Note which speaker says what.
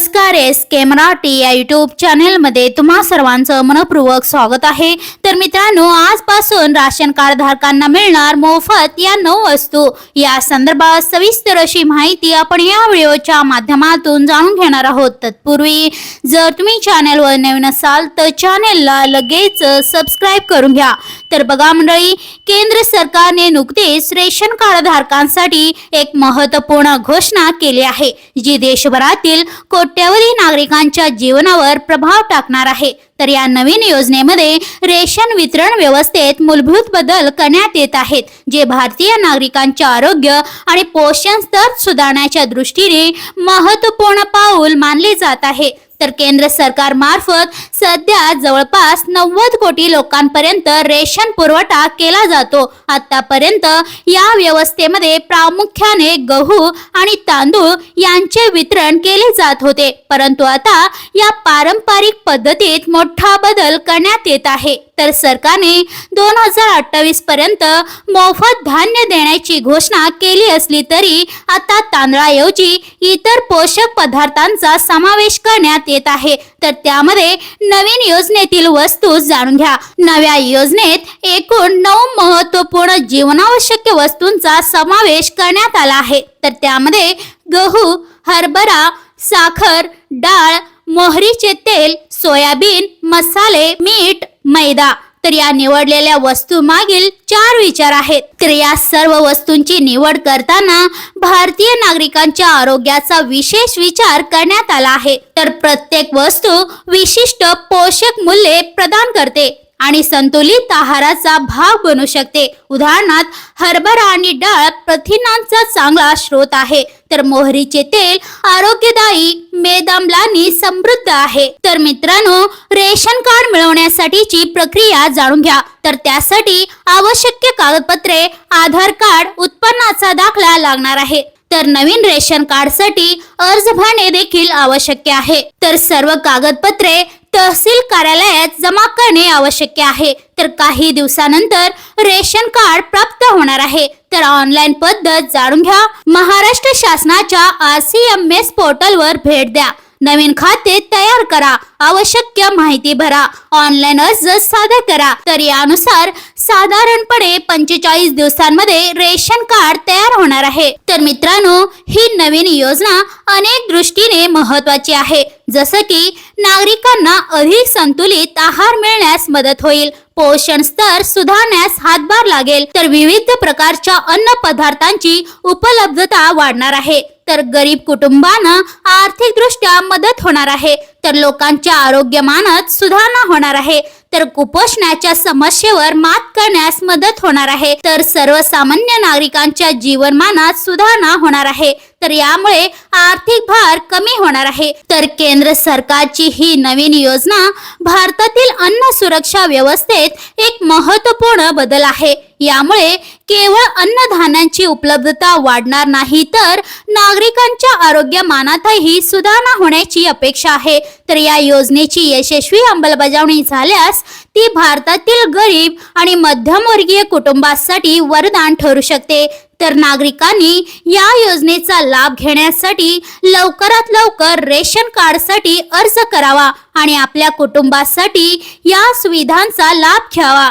Speaker 1: नमस्कार एस के मराठी या युट्यूब चॅनेलमध्ये तुम्हा सर्वांचं मनपूर्वक स्वागत आहे. तर मित्रांनो आजपासून राशन कार्ड धारकांना मिळणार मोफत या नऊ वस्तू. या संदर्भात सविस्तर अशी माहिती आपण या व्हिडिओच्या माध्यमातून जाणून घेणार आहोत. तत्पूर्वी जर तुम्ही चॅनेलवर नवीन असाल तर चॅनेलला लगेच सबस्क्राईब करून घ्या. तर बघा मंडळी केंद्र सरकारने नुकतेच रेशन कार्ड धारकांसाठी एक महत्त्वपूर्ण घोषणा केली आहे जी देशभरातील कोट्यवधी नागरिकांच्या जीवनावर प्रभाव टाकणार आहे. तर या नवीन योजनेमध्ये रेशन वितरण व्यवस्थेत मूलभूत बदल करण्यात येत आहेत जे भारतीय नागरिकांचे आरोग्य आणि पोषण स्तर सुधारण्याच्या दृष्टीने महत्त्वपूर्ण पाऊल मानले जात आहे. तर केंद्र सरकार मार्फत सध्या जवळपास नव्वद कोटी लोकांपर्यंत रेशन पुरवठा केला जातो. आतापर्यंत या व्यवस्थेमध्ये प्रामुख्याने गहू आणि तांदूळ यांचे वितरण केले जात होते. परंतु आता या पारंपरिक पद्धतीत मोठा बदल करण्यात येत आहे. तर सरकारने दोन हजार अठ्ठावीस पर्यंत मोफत धान्य देण्याची घोषणा केली असली तरी आता तांदळाऐवजी इतर पोषक पदार्थांचा समावेश करण्यात येत आहे. तर त्यामध्ये नवीन योजनेतील वस्तू जाणून घ्या. नव्या योजनेत एकूण नऊ महत्त्वपूर्ण जीवनावश्यक वस्तूंचा समावेश करण्यात आला आहे. तर त्यामध्ये गहू हरभरा साखर डाळ मोहरीचे तेल सोयाबीन मसाले मीठ मैदा तर या निवडलेल्या वस्तू मागील चार विचार आहेत. तर या सर्व वस्तूंची निवड करताना भारतीय नागरिकांच्या आरोग्याचा विशेष विचार करण्यात आला आहे. तर प्रत्येक वस्तू विशिष्ट पोषक मूल्ये प्रदान करते. आणि संतुलित आहाराचा भाग बनू शकते. उदाहरणार्थ हरभरा आणि डाळ प्रथिनांचा चांगला स्रोत आहे. तर मोहरीचे तेल आरोग्यदायी मेदामलानी समृद्ध आहे. तर मित्रांनो रेशन कार्ड मिळवण्यासाठीची प्रक्रिया जाणून घ्या. तर त्यासाठी आवश्यक कागदपत्रे आधार कार्ड उत्पन्नाचा दाखला लागणार आहे. तर नवीन रेशन कार्डसाठी अर्ज भरणे देखील आवश्यक आहे. तर सर्व कागदपत्रे तहसील कार्यालयात जमा करणे आवश्यक आहे. तर काही दिवसानंतर रेशन कार्ड प्राप्त होणार आहे. तर ऑनलाईन पद्धत जाणून घ्या. महाराष्ट्र शासनाच्या आर सी एम एस पोर्टलवर भेट द्या. नवीन खाते तयार करा. आवश्यक माहिती भरा. ऑनलाईन अर्ज सादर करा. तर यानुसार साधारणपणे पंचेचाळीस दिवसांमध्ये रेशन कार्ड तयार होणार आहे. तर मित्रांनो ही नवीन योजना अनेक दृष्टीने महत्वाची आहे. जसं की नागरिकांना अधिक संतुलित आहार मिळण्यास मदत होईल. पोषण स्तर सुधारण्यास हातभार लागेल. तर विविध प्रकारच्या अन्न पदार्थांची उपलब्धता वाढणार आहे. तर गरीब कुटुंबांना आर्थिक दृष्ट्या मदत होणार आहे. तर लोकांच्या आरोग्यमानात सुधारणा होणार आहे. तर कुपोषणाच्या समस्येवर मात करण्यास मदत होणार आहे. तर सर्वसामान्य नागरिकांच्या जीवनमानात सुधारणा होणार आहे. तर यामुळे आर्थिक भार कमी होणार आहे. तर केंद्र सरकारची ही नवीन योजना भारतातील अन्न सुरक्षा व्यवस्थेत एक महत्त्वपूर्ण बदल आहे. यामुळे केवळ अन्नधान्यांची उपलब्धता वाढणार नाही तर नागरिकांच्या आरोग्यमानातही सुधारणा होण्याची अपेक्षा आहे. तर या योजनेची यशस्वी अंमलबजावणी झाल्यास ती भारतातील गरीब आणि मध्यमवर्गीय कुटुंबासाठी वरदान ठरू शकते. तर नागरिकांनी या योजनेचा लाभ घेण्यासाठी लवकरात लवकर रेशन कार्डसाठी अर्ज करावा आणि आपल्या कुटुंबासाठी या सुविधांचा लाभ घ्यावा.